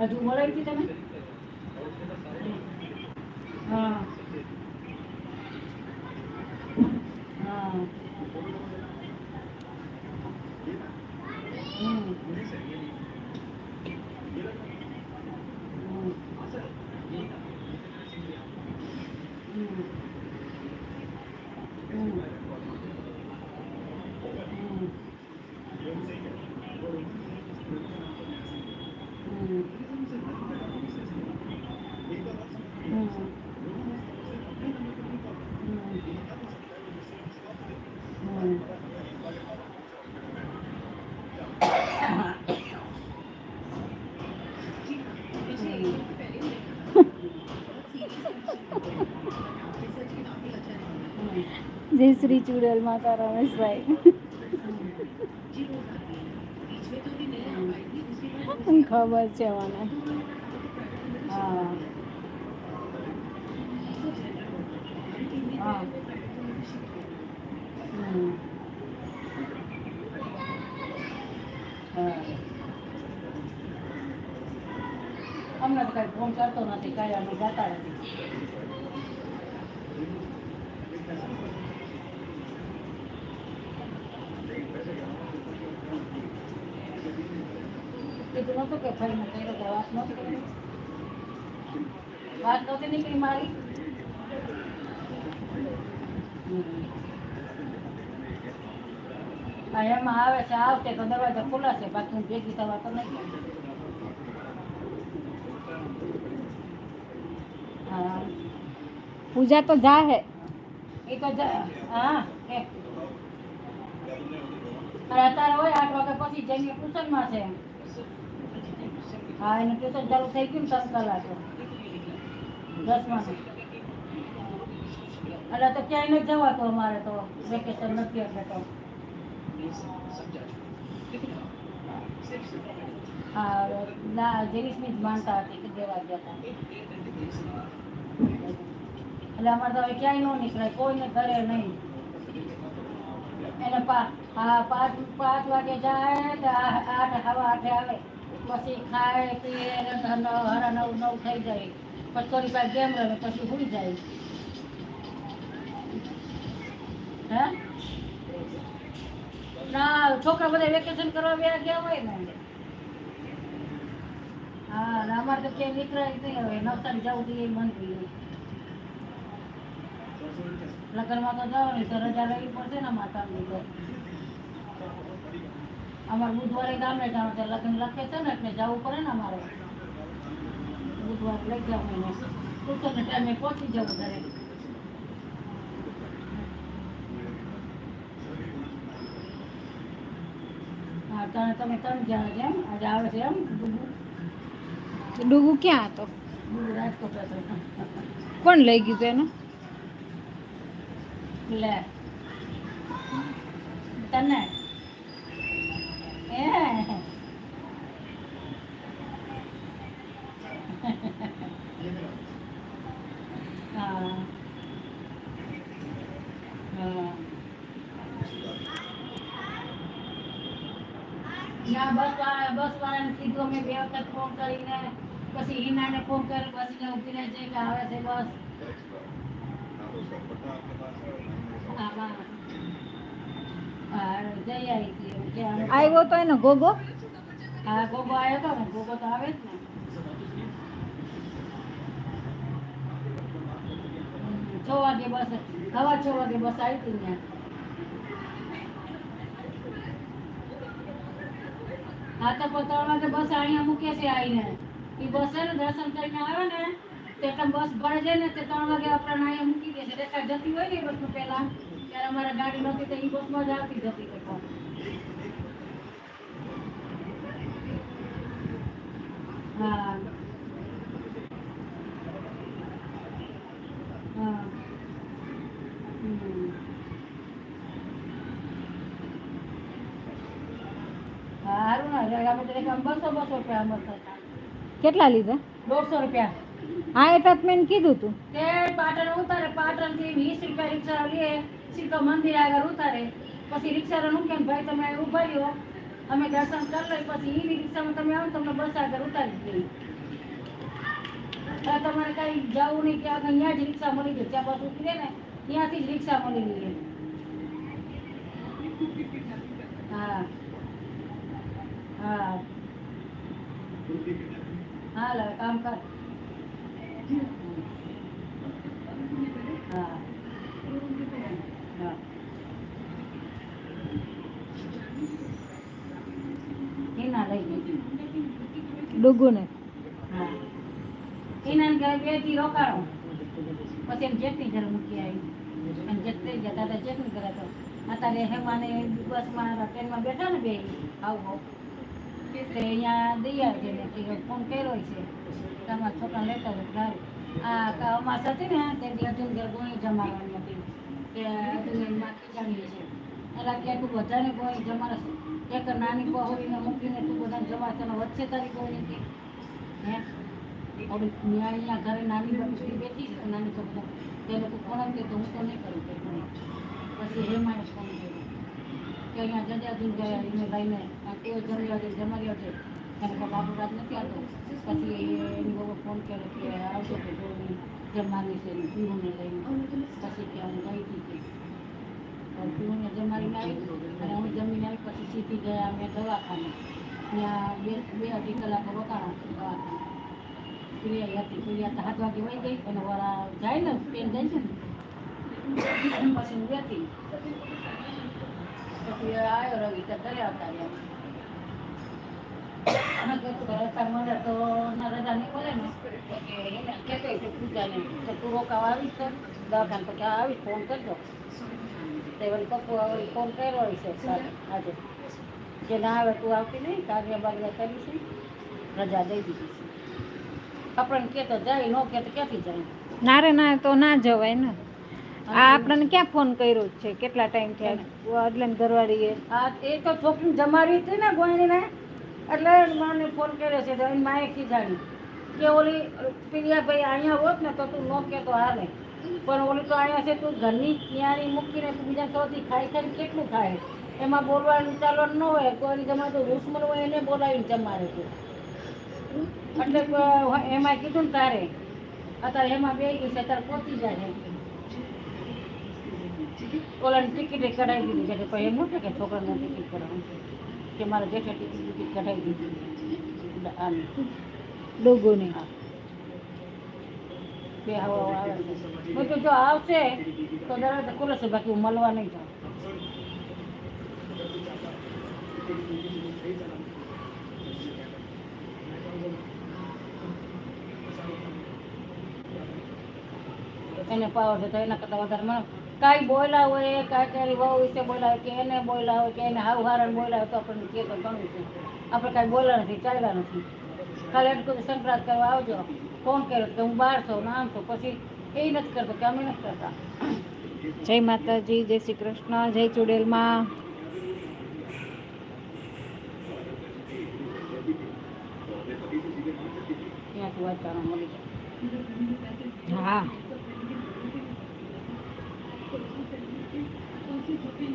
હજુ બોલાવી હતી તમે? હા. જય શ્રી ચુડેલ, માતા રમેશભાઈ. ખબર છે મને. હા. હા. અમને તો કઈ ફોન કરતો નથી, કઈ અમે જતા નથી. નતું કે ભાઈ મેં કર્યો વાત નહોતી કરી વાત નહોતી નીકળી મારી. એમાં આવે છે આવશે તો દરવાજા ખુલાશે બાકી હું ભેગી થવા તો નહીં હા. પૂજા તો જા હે એ તો જ- હા એ. અત્યારે હોય આઠ વાગ્યા પછી જઈને ટ્યુશનમાં છે. હા, એનું ટ્યુશન ચાલુ થઈ ગયું ને દસ એટલે તો ક્યાંય નથી જવાતું અમારે તો વેકેશન નથી એટલે તો. હા જેવીસની જ માનતા હતી કે દેવા એટલે અમારે તો હવે ક્યાંય ન નીકળાય, કોઈને ઘરે નહીં. એને પા, હા, પાંચ પાંચ વાગે જાય આઠ, હવા આઠે આવે. પછી ખાય, પીએ હરા નવ નવ થઈ જાય. પછી થોડી વાર ગેમ રમે, પછી ભૂલી જાય. ના, છોકરા બધા વેકેશન કરવા વ્યા ગયા હોય ને. હા અમારે તો ક્યાંય નીકળાય જ નહીં હવે. નવસારી જવું જોઈએ એ થઈ થયું લગ્નમાં તો જવાનું, તો રજા લેવી પડશે ને માતાની અમારે બુધવારે ગામડે જવાનું છે લગ્ન લખે છે ને એટલે જવું પડે ને અમારે. બુધવારે લઈ જવાનું ટ્યુશનના ટાઈમે પહોંચી જવું ઘરે. હા તને તમે ત્રણ જણા છે એમ? આજે આવે છે એમ? ડુગુ? ડુગુ ક્યાં હતો? ડુગુ રાજકોટ હતો. કોણ લઈ ગયું એનું? લે તને? ના બસ વાળા બસ વાળાને કીધું અમે બે વખત ફોન કરીને પછી હિનાને ફોન કર્યો બસ ને ઊભી રહે છે કે આવે છે બસ. હા આવ્યો તો એનો ગોગો? હા ગોગો આવ્યો તો ને ગોગો તો આવે જ ને. છ વાગે બસ સવા છ વાગે બસ આવી હતી ત્યાં. હા તો ત્રણ વાગે બસ અહીંયા મૂકે છે આવીને. એ બસ છે ને દર્શન કરીને આવે ને તે બસ ભરે છે ને તે ત્રણ વાગે આપણને અહીંયા મૂકી દે છે. રેખા જતી હોય ને બસમાં પહેલા. અમારે ગાડી નહોતી તો એ બસમાં જ આવતી જતી હા. હા. કેટલા લીધા? દોઢસો રૂપિયા. હા એટલે જ મેં કીધું તું? તે પાટણ ઉતારે પાટણથી વીસ રૂપિયા રિક્ષા લઈએ. સીધો મંદિર આગળ ઉતારે. પછી રિક્ષાવાળા મૂકે કેમ ભાઈ તમે ઊભા રહ્યો અમે દર્શન કરી લઈ પછી ઈ રિક્ષામાં તમે આવો તમને બસ આગળ ઉતારી દઈએ. એટલે તમારે કઈ જવું નહીં કે આગળ અહીંયા જ રિક્ષા મળી જાય. ત્યાં બસ ઉતરે ને, ત્યાંથી જ રિક્ષા મળી ગઈ હા. હા. હાલ કામ કર. હા હા. એના લઈ ડુગુને. હા. એના ઘરે બે રોકાણો. પછી એમ ચટણી ઘરે મૂકી આવી. અને જેટલી જતા દાદા ચટણી કરે તો. અત્યારે હેમાને બસમાં ટ્રેનમાં બેઠા ને બે. આવું આવું. અહીંયા દઈ આવજે ને ફોન કર્યો છે. તમારા છોકરા લેતા હોય સારું. આ હતી ને તે અર્જુન ઘર ગુણી જમાવાની હતી. કે અર્જુનમાં ખીચાણી છે એટલે કે તું બધાને ગોળી જમાડે એક નાની પહોળીને મૂકીને તું બધાને જમા તને વચ્ચે તારી ગોળી નથી હે? ઓલી ત્યાં અહીંયા ઘરે નાની બધી બેઠી છે નાની છોકરા તે લોકો ફોન કે તો હું તો નહીં કરું કંઈ પછી હેમાએ ફોન કર્યો. કે અહીંયા જજાજી ગયા એને લઈને આ કોઈ છે આવજે છે. એને કોઈ બાપુ રાત નથી આવતો. પછી એની બહુ ફોન કર્યો કે આવશે કે જોઈને જમવાની છે પીવુંને લઈને. પછી ત્યાં હું ગઈ હતી આવી અને હું જમીને આવી પછી સીધી ગયા અમે દવાખાને. ત્યાં બે બે અઢી કલાક રોકાણા દવાખાને. પ્રિયા હતી, પ્રિયા તો વાગે વહી ગઈ અને વાળા જાય ને ટ્રેન જાય છે ને. પછી હું બેઠી પછી આવ્યો રવિ, તો ઘરે આવતા અને કીધું કે રસ્તા મળે તો ના બોલે ને. તો કે એને કહેતો કે પૂજાને તો તું રોકાવા આવીશ તો દવાખાને તો કે આવીશ ફોન કરજો. તે વળી ફોન કર્યો છે આજે. કે ના આવે તું આવતી નહીં કાર્ય બાગ્ય કરી છે રજા દઈ દીધી છે. આપણને કે જાય ન કે ક્યાંથી જાય? ના રે ના તો ના જવાય ને. આ આપણને ક્યાં ફોન કર્યો છે? કેટલા ટાઈમ થયા? એટલે ઘરવાળીએ. હા એ તો છોકરી જમાડી હતી ને ગોયણીને. એટલે મને ફોન કર્યો છે એની માએ કીધાડી કે ઓલી પ્રિયાભાઈ અહીંયા હોત ને તો તું ન કે તો હાલે. પણ ઓલી તો અહીંયા છે, તું ઘરની ત્યાંની મૂકીને તું બીજા સૌથી ખાઈ ખાઈને કેટલું ખાય? એમાં બોલવાનું ચાલવાનું ન હોય કોઈની જમા તો દુશ્મન હોય એને બોલાવીને જમાડે છે એટલે એમાં કીધું ને તારે, અત્યારે એમાં બે ગઈ છે, અત્યારે પહોંચી જાય ઓલાની ટિકિટ કરાવી દીધી છે પછી એમ કે છોકરાને ટિકિટ કઢાવવાની. છે કે મારા જેઠે ટિકિટ ટિકિટ કઢાવી દીધી. આની ડુગુની હા. બે હવા આવે તો જો આવશે તો દરવાજા ખુલે છે બાકી હું મળવા નહીં જાઉં. એને પાવર છે તો એના કરતાં વધારે મને કાંઈ બોલ્યા હોય કાંઈ કાંઈ વહુ વિશે હોય કે એને હોય કે એને હાવ હારણ હોય તો આપણને કે તો ઘણું છે. આપણે કાંઈ બોલા નથી ચાલ્યા નથી. કાલે એટલું સંક્રાંત કરવા આવજો. ફોન કર્યો કે હું બહાર છું નામ છું, પછી એ નથી કરતો કે અમે નથી કરતા. જય માતાજી, જય શ્રી કૃષ્ણ, જય ચુડેલમાં. હા. ચાલો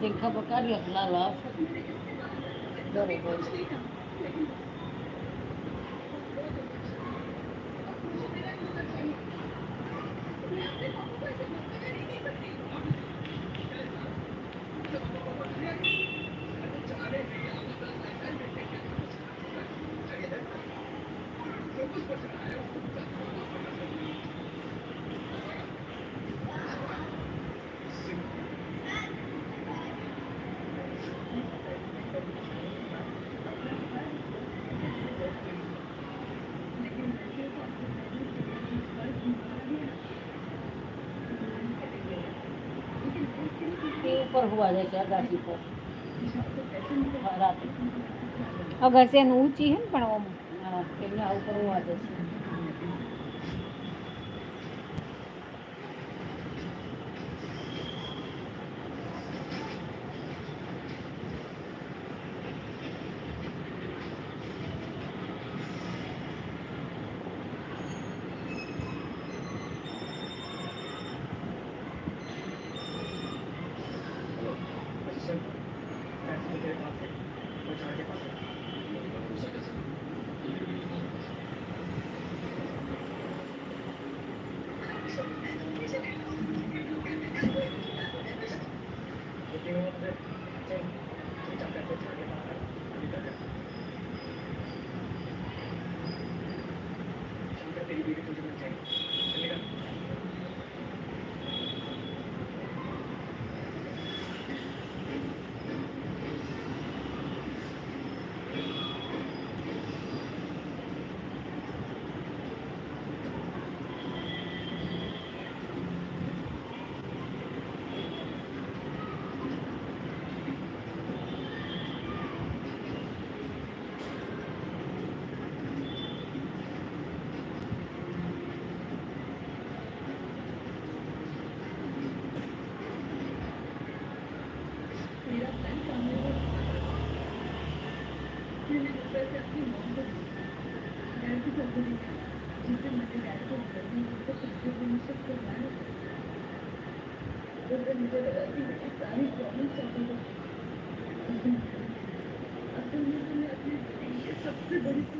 તે ખબર કાઢીએ તો લાલો આવશે. બરોબર હોવા જાય છે અગાસી પર. રાતે અગર છે ઊંચી હે ને પણ ઓમ? ઉપર હોવા જાય છે Thank you. तरह से अपनी मोहब्बत लड़की पर गुने जिसे मुझे लड़को करने सबसे मुझसे सबसे बड़ी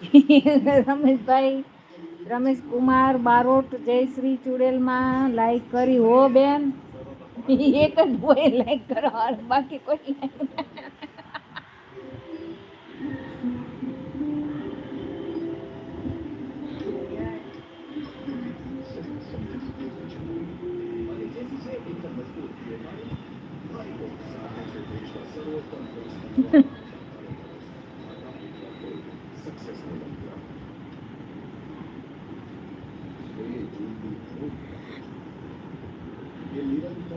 રમેશભાઈ રમેશ કુમાર બારોટ, જયશ્રી ચુડેલમાં લાઈક કરી. હો, બેન. એક જ હોય લાઈક કરવા બાકી કોઈ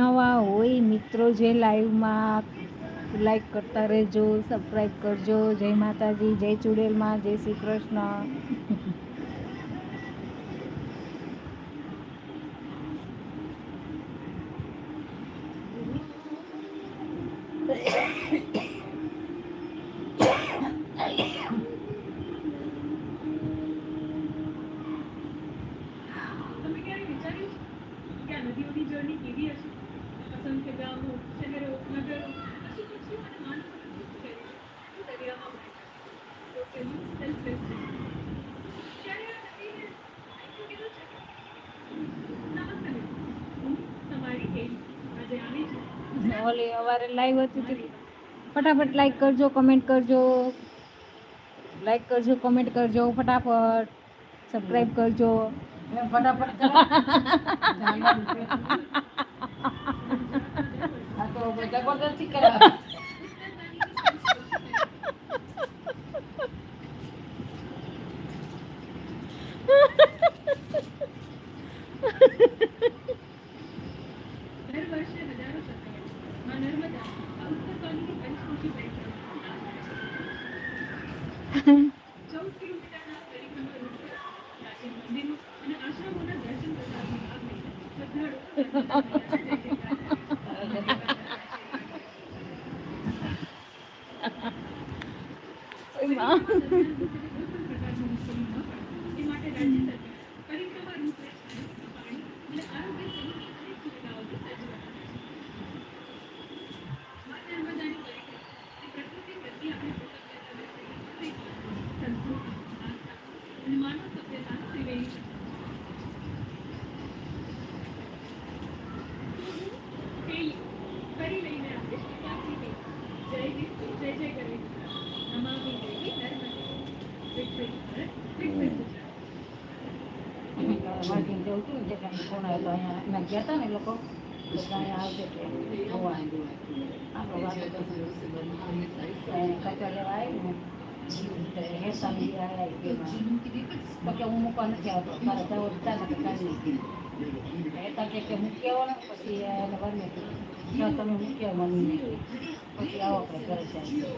નવા હોય, મિત્રો જે લાઈવમાં લાઈક કરતા રહેજો સબસ્ક્રાઈબ કરજો. જય માતાજી, જય ચુડેલમાં, જય શ્રી કૃષ્ણ. તમે ક્યારે વિચાર્યું છે કે આ નદીઓની જર્ની કેવી હશે અસંખ્ય ગામો શહેરો નગરો પશુ પક્ષીઓ અને માનવો છે દરિયામાં વહેતા. તો પેલું selfless છે. ક્યારે આ નદીને આટલું કીધું છે? નમસ્તે મિત્રો. હું તમારી એજ આજે આવી અમારે લાઈવ હતી તે ફટાફટ લાઈક કરજો કમેન્ટ કરજો. લાઈક કરજો કમેન્ટ કરજો. ફટાફટ સબસ્ક્રાઈબ કરજો. ફટાફટ આ તો જબરદસ્તી કરે એમાં કોઈ પણ પ્રકારની મુશ્કેલી ન પડે એ માટે રાજ્ય સરકાર પરિક્રમા રૂપરેખા પાણી અને આરોગ્ય સહિતની અનેક સુવિધાઓથી સજ્જ બનાવે છે માતા નર્મદાની પરિક્રમા એ પ્રકૃતિ પ્રત્યે આપણી કૃતજ્ઞતા વ્યક્ત કરવાની સંસ્કૃતિ આસ્થા અને માનવ સભ્યતાનો ત્રિવેણી છે પેલી કરી લઈને આપણે શરૂઆતથી કહી જય હિન્દ જય જય કરે નમામિ દેવી નર્મદે વિકસિત ભારત વિકસિત ગુજરાત વાંચીને જવું હતું ને જે કાંઈ તો અહીંયા એમાં ગયા હતા ને એ લોકો અહીંયા આવશે કે જોવા આપણો કચરા લેવા આવી ને તો હેરતા આવ્યા કે હું મૂકવા નથી આવતો જવો તો ચાલે કે કાંઈ નહીં હેરતા કે મૂક્યા મૂકી ને પછી એને કીધું તમે મૂકી આવો પછી આવો આપણે ઘરે જાય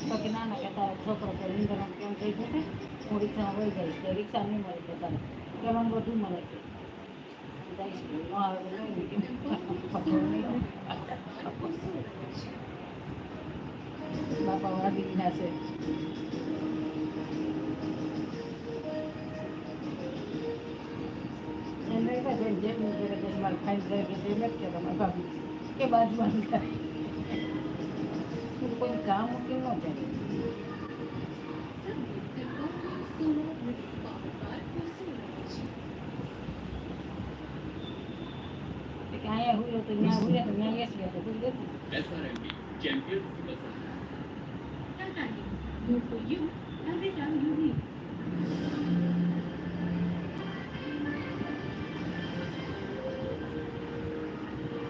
તો કે ના ના કે તારો છોકરો કે નિંદણ કેમ થઈ જશે હું રિક્ષામાં વહી જઈશ કે રિક્ષા નહીં મળે કે તારે કે બધું મળે છે બાપા વાગી ગયા છે કે મારે ખાઈને ઘરે કે જેમ જ છે તમારા ભાભી કે બાજુમાં ખાય કોઈ કામ કેમ ન જાય કે અહીંયા હુયો તો ત્યાં હુયા તો ત્યાં લેસ લેતો બધું લેતું. SRMB, champions to the Tata Good for you every time you need.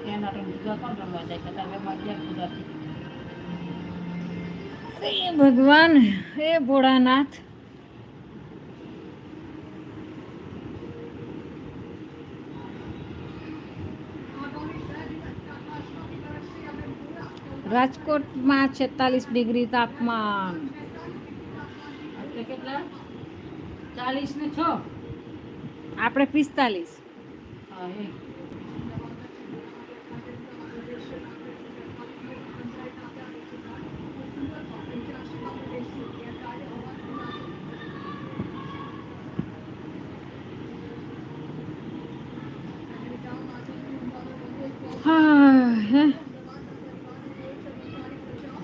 એના તો બીજા કોણ રમવા જાય કે તમે મજા કુદરતી ભગવાન હે ભોળાનાથ રાજકોટમાં છેતાલીસ ડિગ્રી તાપમાન. એટલે કેટલા? ચાલીસ ને છ? આપણે પિસ્તાલીસ. હા હા હે ઓલી કે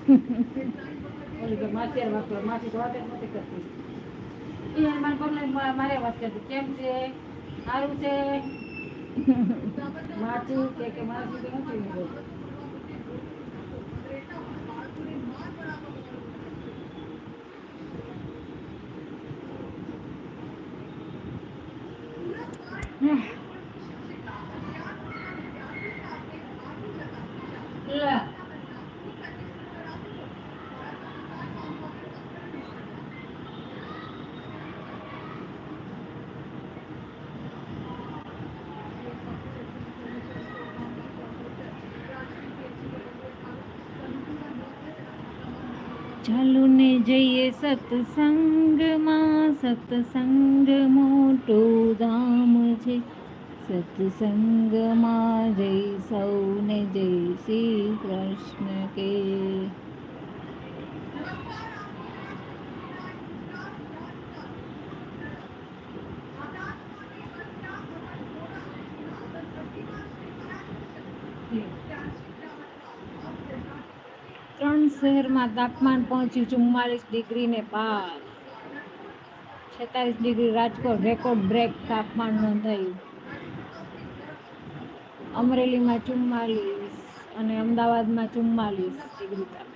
માસી હારે વાત કરો માસી તો વાત જ નથી કરતી એ મને બદલે મા- મારે વાત કરતી કેમ છે સારું છે માસી કે કે માસી કે નથી એવું ચાલો ને જઈએ સત્સંગમાં. સત્સંગ મોટો ધામ છે. સત્સંગમાં જય સૌને જય શ્રી કૃષ્ણ કે ત્રણ શહેરમાં તાપમાન પહોંચ્યું ચુમ્માલીસ ડિગ્રીને પાર. છેતાલીસ ડિગ્રી રાજકોટ રેકોર્ડ બ્રેક તાપમાન નોંધાયું. અમરેલીમાં ચુમ્માલીસ અને અમદાવાદમાં ચુમ્માલીસ ડિગ્રી તાપમાન.